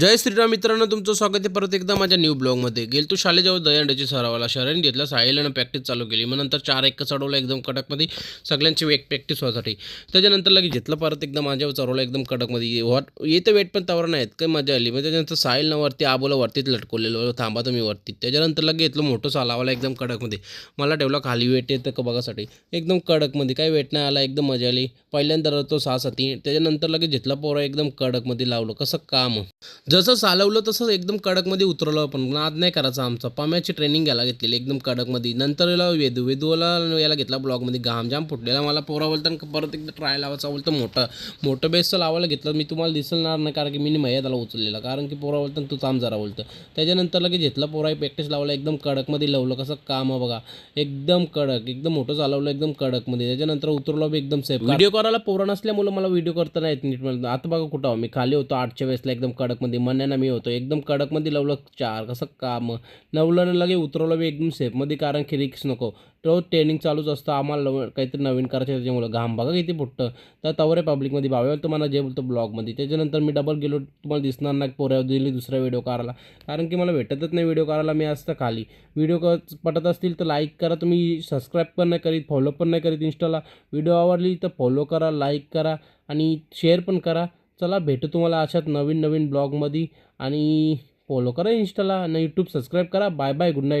जय श्रीराम मित्रांनो तुमचं स्वागत आहे परत एकदा माझ्या न्यू ब्लॉगमध्ये गेल तू शाळेजवळ दहीहंडीची सरावाला शरण घेतला साहिल्यानं प्रॅक्टिस चालू केली. मग नंतर चार एक चढवला एकदम कडकमध्ये सगळ्यांची वेग प्रॅक्टिस व्हायसाठी. त्याच्यानंतर लगेच घेतलं परत एकदा माझ्यावर चढवला एकदम कडकमध्ये. वॉट येतं वेट पण तवर नाही आहेत काय मजा आली. मग त्याच्यानंतर साहिलनं वरती आबोला वरतीच लटकवलेलं थांबा तुम्ही वरती. त्याच्यानंतर लगेच घेतलं मोठं सालावाला एकदम कडकमध्ये. मला ठेवला खाली वेट येतं का बघासाठी. एकदम कडकमध्ये. काय वेट नाही आला एकदम मजा आली. पहिल्यांदा तो सहा साथी त्याच्यानंतर लगेच घेतला पोरा एकदम कडकमध्ये लावलं. कसं काम? जसं चालवलं तसं एकदम कडकमध्ये उतरवलं पण नाद नाही करायचा आमचा. पाम्याची ट्रेनिंग घ्यायला घेतलेली एकदम कडकमध्ये. नंतर याला वेदू वेदूला याला घेतला ब्लॉगमध्ये घाम जाम फुटलेला. मला पोरा बोलताना परत एकदा ट्राय लावायचा बोलतं मोठं. मोठं बेसचं लावायला घेतलं मी तुम्हाला दिसणार नाही कारण की मी मैया त्याला उचललेला. कारण की पोरा बोलताना तू थांब जरा बोलतं त्याच्यानंतर लगेच घेतला पोरा प्रॅक्टिस लावला एकदम कडकमध्ये लावलं. कसं काम आहे बघा. एकदम कडक एकदम मोठं चालवलं एकदम कडकमध्ये. त्याच्यानंतर उतरलो बी एकदम सेफ व्हिडिओ करायला पोरा नसल्यामुळे मला व्हिडिओ करता नाही येत नीट. आता बघा कुठं मी खाली होतो आठच्या वेळेसला एकदम कडकमध्ये म्हणण्यानं मी होतो. एकदम कडकमध्ये लावलं चार कसं काम? नवलं लगे उतरवलं मी एकदम सेफमध्ये कारण की रिक्स नको. तो ट्रेनिंग चालूच असतं. आम्हाला नव- काहीतरी नवीन करायचं त्याच्यामुळं. घाम बघा किती फुटतं. तर तवरे पब्लिकमध्ये भावे तर मला जे बोलतो ब्लॉगमध्ये त्याच्यानंतर मी डबल गेलो तुम्हाला दिसणार नाही पोऱ्या दिली दुसरा व्हिडिओ करायला. कारण की मला भेटतच नाही व्हिडिओ करायला. मी असतं खाली. व्हिडिओ क पटत असतील तर लाईक करा. तुम्ही सबस्क्राईब पण नाही करीत फॉलो पण नाही करीत इंस्टाला व्हिडिओ आवडली तर फॉलो करा लाईक करा आणि शेअर पण करा. चला भेटू तुम्हाला अशाच नवीन नवीन ब्लॉगमध्ये. आणि फॉलो करा इंस्टाला आणि यूट्यूब सबस्क्राईब करा. Bye bye good night